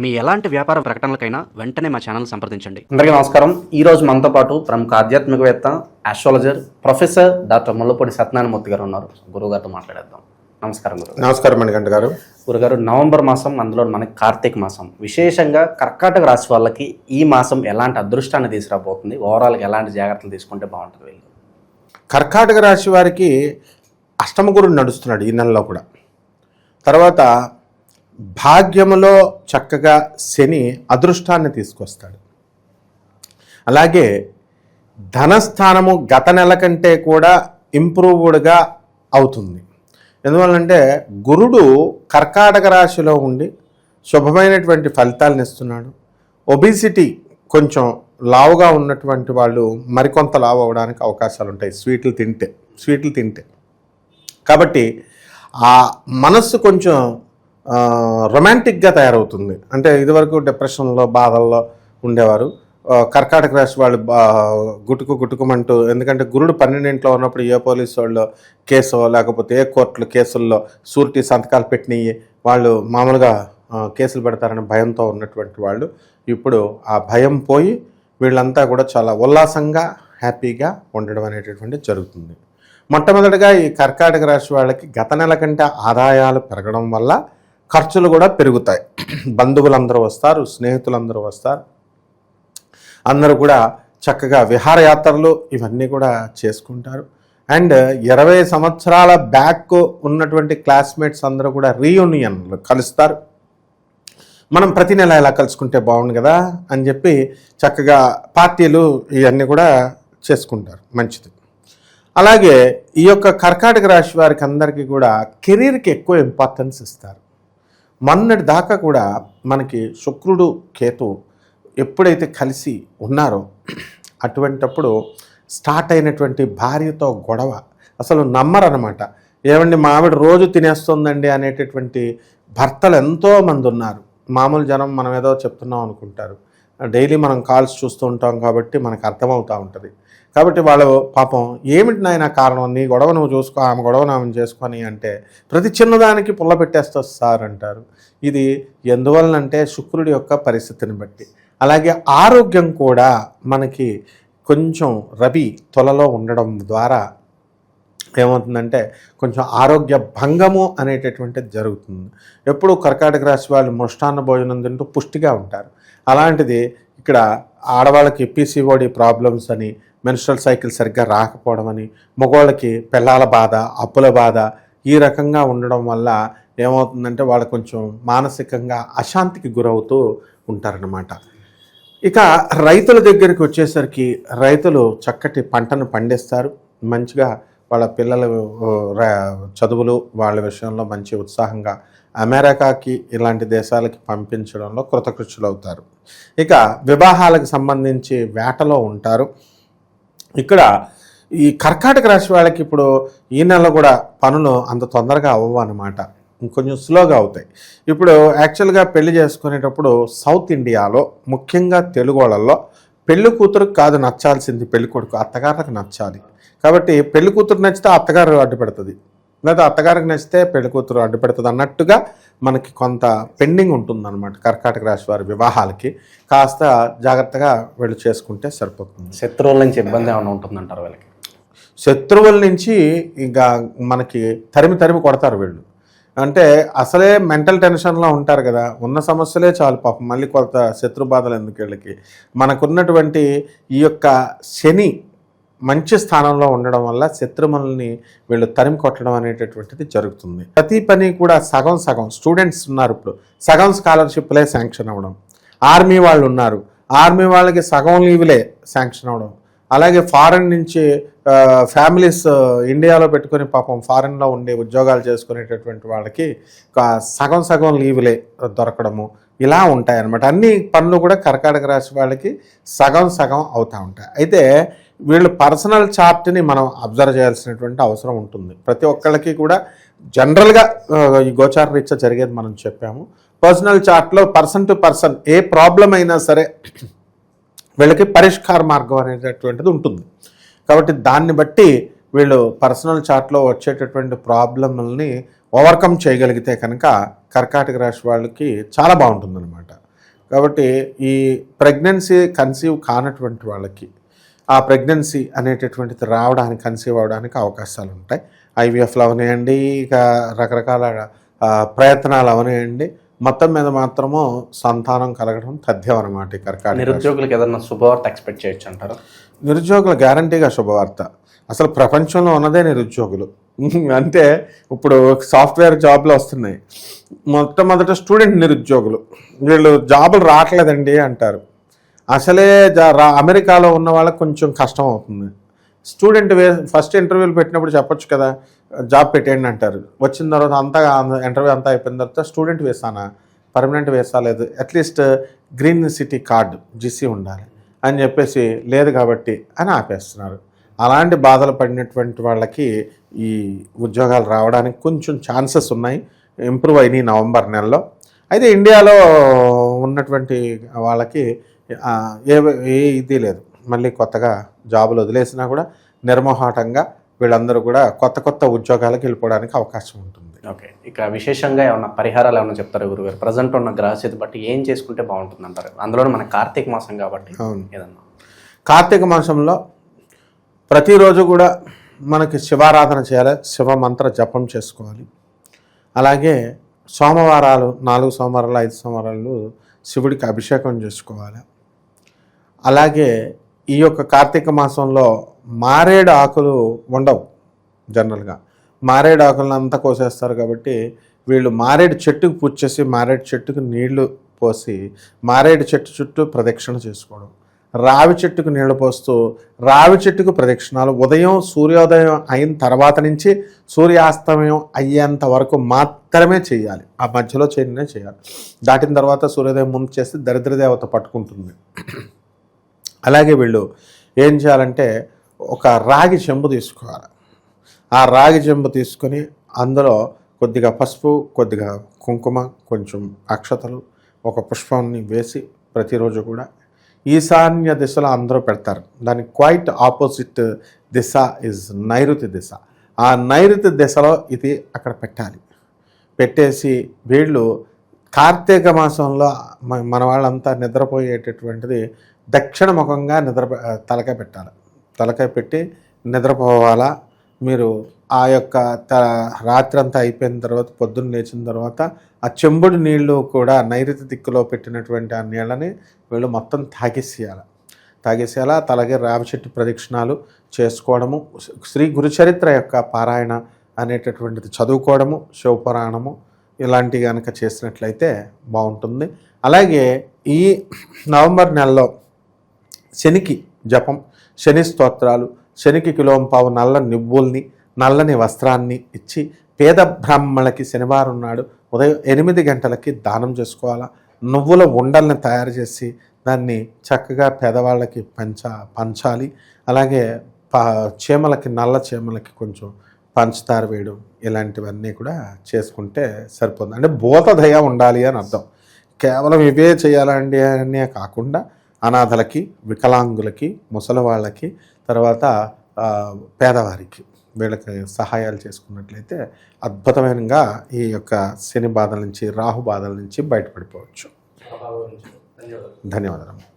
మీ ఎలాంటి వ్యాపార ప్రకటనలకైనా వెంటనే మా ఛానల్ సంప్రదించండి. అందరికీ నమస్కారం. ఈ రోజు మనతో పాటు ప్రముఖ ఆధ్యాత్మికవేత్త astrologer professor doctor Mullapudi Satyanarayana Murthy గారు ఉన్నారు. గురువుగారితో మాట్లాడేద్దాం. నమస్కారం గురువు నమస్కారం మణికంఠ గారు. గురుగారు నవంబర్ మాసం అందులో మనకి కార్తీక మాసం. విశేషంగా కర్కాటక రాశి వాళ్ళకి ఈ మాసం ఎలాంటి అదృష్టాన్ని తీసుకురాబోతుంది? ఓవరాల్గా ఎలాంటి జాగ్రత్తలు తీసుకుంటే బాగుంటుంది వీళ్ళు? కర్కాటక రాశి వారికి అష్టమ గురుడు నడుస్తున్నాడు ఈ నెలలో కూడా. తర్వాత భాగ్యములో చక్కగా శని అదృష్టాన్ని తీసుకొస్తాడు. అలాగే ధనస్థానము గత నెల కంటే కూడా ఇంప్రూవ్డ్గా అవుతుంది. ఎందువల్లంటే గురుడు కర్కాటక రాశిలో ఉండి శుభమైనటువంటి ఫలితాలను ఇస్తున్నాడు. ఒబిసిటీ కొంచెం లావుగా ఉన్నటువంటి వాళ్ళు మరికొంత లావు అవ్వడానికి అవకాశాలు ఉంటాయి. స్వీట్లు తింటే స్వీట్లు తింటే. కాబట్టి ఆ మనస్సు కొంచెం రొమాంటిక్గా తయారవుతుంది. అంటే ఇదివరకు డిప్రెషన్లో బాధల్లో ఉండేవారు. కర్కాటక రాశి వాళ్ళు బా గుటుకు గుటుకుమంటూ ఎందుకంటే గురుడు పన్నెండింట్లో ఉన్నప్పుడు ఏ పోలీసు వాళ్ళు కేసు లేకపోతే ఏ కోర్టులు కేసుల్లో సూరిటీ సంతకాలు పెట్టినవి వాళ్ళు మామూలుగా కేసులు పెడతారనే భయంతో ఉన్నటువంటి వాళ్ళు ఇప్పుడు ఆ భయం పోయి వీళ్ళంతా కూడా చాలా ఉల్లాసంగా హ్యాపీగా ఉండడం అనేటటువంటి జరుగుతుంది. మొట్టమొదటిగా ఈ కర్కాటక రాశి వాళ్ళకి గత నెల కంటే ఆదాయాలు పెరగడం వల్ల ఖర్చులు కూడా పెరుగుతాయి. బంధువులందరూ వస్తారు స్నేహితులందరూ వస్తారు. అందరూ కూడా చక్కగా విహారయాత్రలు ఇవన్నీ కూడా చేసుకుంటారు. అండ్ ఇరవై సంవత్సరాల బ్యాక్ ఉన్నటువంటి క్లాస్మేట్స్ అందరూ కూడా రీయూనియన్లు కలుస్తారు. మనం ప్రతి నెల ఇలా కలుసుకుంటే బాగుండు కదా అని చెప్పి చక్కగా పార్టీలు ఇవన్నీ కూడా చేసుకుంటారు. మంచిది. అలాగే ఈ యొక్క కర్కాటక రాశి వారికి అందరికీ కూడా కెరీర్కి ఎక్కువ ఇంపార్టెన్స్ ఇస్తారు. మొన్నటి దాకా కూడా మనకి శుక్రుడు కేతు ఎప్పుడైతే కలిసి ఉన్నారో అటువంటప్పుడు స్టార్ట్ అయినటువంటి భార్యతో గొడవ అసలు నమ్మరనమాట ఏమండి మా ఆవిడ రోజు తినేస్తుందండి అనేటటువంటి భర్తలు ఎంతోమంది ఉన్నారు. మామూలు జనం మనం ఏదో చెప్తున్నాం అనుకుంటారు. డైలీ మనం కాల్స్ చూస్తూ ఉంటాం కాబట్టి మనకు అర్థమవుతూ ఉంటుంది. కాబట్టి వాళ్ళు పాపం ఏమిటి నాయన కారణం? నీ గొడవ నువ్వు చూసుకో ఆమె గొడవ ఆమె చేసుకొని అంటే ప్రతి చిన్నదానికి పుల్ల పెట్టేస్తా సార్ అంటారు. ఇది ఎందువలనంటే శుక్రుడి యొక్క పరిస్థితిని బట్టి. అలాగే ఆరోగ్యం కూడా మనకి కొంచెం రవి తొలలో ఉండడం ద్వారా ఏమవుతుందంటే కొంచెం ఆరోగ్య భంగము అనేటటువంటిది జరుగుతుంది. ఎప్పుడు కర్కాటక రాశి వాళ్ళు మృష్టాన్న భోజనం తింటూ పుష్టిగా ఉంటారు. అలాంటిది ఇక్కడ ఆడవాళ్ళకి పీసీఓడి ప్రాబ్లమ్స్ అని మెన్స్ట్రల్ సైకిల్ సరిగ్గా రాకపోవడం అని మగవాళ్ళకి పిల్లల బాధ అప్పుల బాధ ఈ రకంగా ఉండడం వల్ల ఏమవుతుందంటే వాళ్ళు కొంచెం మానసికంగా అశాంతికి గురవుతూ ఉంటారనమాట ఇక రైతుల దగ్గరికి వచ్చేసరికి రైతులు చక్కటి పంటను పండిస్తారు. మంచిగా వాళ్ళ పిల్లల చదువులు వాళ్ళ విషయంలో మంచి ఉత్సాహంగా అమెరికాకి ఇలాంటి దేశాలకి పంపించడంలో కృతకృత్యులు అవుతారు ఇక వివాహాలకు సంబంధించి వేటలో ఉంటారు. ఇక్కడ ఈ కర్కాటక రాశి వాళ్ళకి ఇప్పుడు ఈ నెల కూడా పనులు అంత తొందరగా అవ్వవు అనమాట ఇంకొంచెం స్లోగా అవుతాయి. ఇప్పుడు యాక్చువల్గా పెళ్ళి చేసుకునేటప్పుడు సౌత్ ఇండియాలో ముఖ్యంగా తెలుగు వాళ్ళల్లో పెళ్ళి కూతురుకు కాదు నచ్చాల్సింది పెళ్ళి కొడుకు అత్తగారికి నచ్చాలి. కాబట్టి పెళ్ళి కూతురు నచ్చితే అత్తగారు అడ్డుపెడుతుంది. లేదా అత్తగారికి నచ్చితే పెళ్ళి కూతురు అడ్డుపెడుతుంది అన్నట్టుగా మనకి కొంత పెండింగ్ ఉంటుందన్నమాట కర్కాటక రాశి వారి వివాహాలకి. కాస్త జాగ్రత్తగా వీళ్ళు చేసుకుంటే సరిపోతుంది. శత్రువుల నుంచి ఇబ్బంది ఏమైనా ఉంటుందంటారు వీళ్ళకి? శత్రువుల నుంచి ఇంకా మనకి తరిమి తరిమి కొడతారు వీళ్ళు. అంటే అసలే మెంటల్ టెన్షన్లో ఉంటారు కదా. ఉన్న సమస్యలే చాలు పాపం. మళ్ళీ కొంత శత్రు బాధలు ఎందుకు వీళ్ళకి? మనకున్నటువంటి ఈ యొక్క శని మంచి స్థానంలో ఉండడం వల్ల శత్రువులని వీళ్ళు తరిమి కొట్టడం అనేటటువంటిది జరుగుతుంది. ప్రతి పని కూడా సగం సగం. స్టూడెంట్స్ ఉన్నారు ఇప్పుడు. సగం స్కాలర్షిప్లే శాంక్షన్ అవ్వడం. ఆర్మీ వాళ్ళు ఉన్నారు. ఆర్మీ వాళ్ళకి సగం లీవ్లే శాంక్షన్ అవ్వడం. అలాగే ఫారెన్ నుంచి ఫ్యామిలీస్ ఇండియాలో పెట్టుకొని పాపం ఫారెన్లో ఉండే ఉద్యోగాలు చేసుకునేటటువంటి వాళ్ళకి సగం సగం లీవులే దొరకడము ఇలా ఉంటాయన్నమాట. అన్ని పనులు కూడా కర్కాటక రాశి వాళ్ళకి సగం సగం అవుతూ ఉంటాయి. అయితే వీళ్ళు పర్సనల్ చార్ట్ని మనం అబ్జర్వ్ చేయాల్సినటువంటి అవసరం ఉంటుంది. ప్రతి ఒక్కళ్ళకి కూడా జనరల్గా ఈ గోచార రీత్యా జరిగేది మనం చెప్పాము. పర్సనల్ చార్ట్లో పర్సన్ టు పర్సన్ ఏ ప్రాబ్లం అయినా సరే వీళ్ళకి పరిష్కార మార్గం అనేటటువంటిది ఉంటుంది. కాబట్టి దాన్ని బట్టి వీళ్ళు పర్సనల్ చార్ట్లో వచ్చేటటువంటి ప్రాబ్లమ్ని ఓవర్కమ్ చేయగలిగితే కనుక కర్కాటక రాశి వాళ్ళకి చాలా బాగుంటుందన్నమాట. కాబట్టి ఈ ప్రెగ్నెన్సీ కన్సీవ్ కానటువంటి వాళ్ళకి ఆ ప్రెగ్నెన్సీ అనేటటువంటిది రావడానికి కన్సీవ్ అవడానికి అవకాశాలు ఉంటాయి ఐవీఎఫ్లు అవనివ్వండి ఇక రకరకాల ప్రయత్నాలు అవనివ్వండి మొత్తం మీద మాత్రము సంతానం కలగడం తథ్యం అనమాట ఈ కర్కాటక. నిరుద్యోగులకు ఏదైనా శుభవార్త ఎక్స్పెక్ట్ చేయొచ్చు అంటారు? నిరుద్యోగులు గ్యారంటీగా శుభవార్త. అసలు ప్రపంచంలో ఉన్నదే నిరుద్యోగులు. అంటే ఇప్పుడు సాఫ్ట్వేర్ జాబ్లు వస్తున్నాయి. మొట్టమొదట స్టూడెంట్ నిరుద్యోగులు. వీళ్ళు జాబులు రావట్లేదండి అంటారు. అసలే జా- రా- అమెరికాలో ఉన్న వాళ్ళకి కొంచెం కష్టం అవుతుంది. స్టూడెంట్ వే ఫస్ట్ ఇంటర్వ్యూలు పెట్టినప్పుడు చెప్పొచ్చు కదా జాబ్ పెట్టేయండి అంటారు. వచ్చిన తర్వాత అంతా ఇంటర్వ్యూ అంతా అయిపోయిన తర్వాత స్టూడెంట్ వేసానా పర్మనెంట్ వేసా లేదు. At least green city card GC ఉండాలి అని చెప్పేసి లేదు కాబట్టి అని ఆపేస్తున్నారు. అలాంటి బాధలు పడినటువంటి వాళ్ళకి ఈ ఉద్యోగాలు రావడానికి కొంచెం ఛాన్సెస్ ఉన్నాయి. ఇంప్రూవ్ అయినాయి నవంబర్ నెలలో. అయితే ఇండియాలో ఉన్నటువంటి వాళ్ళకి ఏ ఏ ఇది లేదు. మళ్ళీ కొత్తగా జాబులు వదిలేసినా కూడా నిర్మోహాటంగా వీళ్ళందరూ కూడా కొత్త కొత్త ఉద్యోగాలకు వెళ్ళిపోవడానికి అవకాశం ఉంటుంది. ఓకే. ఇక విశేషంగా ఏమన్నా పరిహారాలు ఏమన్నా చెప్తారు గురుగారు? ప్రజెంట్ ఉన్న గ్రహస్థితి బట్టి ఏం చేసుకుంటే బాగుంటుంది అంటారు? అందులో మన కార్తీక మాసం కాబట్టి ఏదన్నా. కార్తీక మాసంలో ప్రతిరోజు కూడా మనకి శివారాధన చేయాలి శివ మంత్ర జపం చేసుకోవాలి. అలాగే సోమవారాలు నాలుగు సోమవారాలు ఐదు సోమవారాలు శివుడికి అభిషేకం చేసుకోవాలి. అలాగే ఈ యొక్క కార్తీక మాసంలో మారేడు ఆకులు ఉండవు జనరల్గా. మారేడు ఆకులను అంతా కోసేస్తారు కాబట్టి వీళ్ళు మారేడు చెట్టుకు పూజ చేసి మారేడు చెట్టుకు నీళ్ళు పోసి మారేడు చెట్టు చుట్టూ ప్రదక్షిణ చేసుకోవడం. రావి చెట్టుకు నీళ్ళు పోస్తూ రావి చెట్టుకు ప్రదక్షిణాలు ఉదయం సూర్యోదయం అయిన తర్వాత నుంచి సూర్యాస్తమయం అయ్యేంత వరకు మాత్రమే చేయాలి. ఆ మధ్యలో చేయనే చేయాలి. దాటిన తర్వాత సూర్యోదయం ముందు చేస్తే దరిద్రదేవత పట్టుకుంటుంది. అలాగే వీళ్ళు ఏం చేయాలంటే ఒక రాగి చెంబు తీసుకోవాలి. ఆ రాగి చెంబు తీసుకొని అందులో కొద్దిగా పసుపు కొద్దిగా కుంకుమ కొంచెం అక్షతలు ఒక పుష్పాన్ని వేసి ప్రతిరోజు కూడా ఈశాన్య దిశలో అందరూ పెడతారు. దానికి క్వైట్ ఆపోజిట్ దిశ ఇస్ నైరుతి దిశ. ఆ నైరుతి దిశలో ఇది అక్కడ పెట్టాలి. పెట్టేసి వీళ్ళు కార్తీక మాసంలో మన వాళ్ళంతా నిద్రపోయేటటువంటిది దక్షిణ ముఖంగా నిద్ర తలకాయ పెట్టాలి. తలకాయ పెట్టి నిద్రపోవాలా? మీరు ఆ యొక్క త రాత్రి అంతా అయిపోయిన తర్వాత పొద్దున్న లేచిన తర్వాత ఆ చెంబుడు నీళ్ళు కూడా నైరుతి దిక్కులో పెట్టినటువంటి ఆ నీళ్ళని వీళ్ళు మొత్తం తాగేసేయాలి. తాగేసేయాలా? అలాగే రావి చెట్టు ప్రదక్షిణాలు చేసుకోవడము శ్రీ గురుచరిత్ర యొక్క పారాయణ అనేటటువంటిది చదువుకోవడము శివపురాణము ఇలాంటి కనుక చేసినట్లయితే బాగుంటుంది. అలాగే ఈ నవంబర్ నెలలో శనికి జపం శని స్తోత్రాలు శనికి కిలోం పావు నల్ల నువ్వుల్ని నల్లని వస్త్రాన్ని ఇచ్చి పేద బ్రాహ్మణులకి శనివారం నాడు ఉదయం ఎనిమిది గంటలకి దానం చేసుకోవాలా? నువ్వుల ఉండల్ని తయారు చేసి దాన్ని చక్కగా పేదవాళ్ళకి పంచ పంచాలి. అలాగే చీమలకి నల్ల చీమలకి కొంచెం పంచదార వేయడం ఇలాంటివన్నీ కూడా చేసుకుంటే సరిపోతుంది. అంటే భూతదయ ఉండాలి అని అర్థం. కేవలం ఇవే చేయాలండి అనే కాకుండా అనాథలకి వికలాంగులకి ముసలి వాళ్ళకి తర్వాత పేదవారికి వీళ్ళకి సహాయాలు చేసుకున్నట్లయితే అద్భుతమైనగా ఈ యొక్క శని బాధల నుంచి రాహు బాధల నుంచి బయటపడిపోవచ్చు. ధన్యవాదాలు.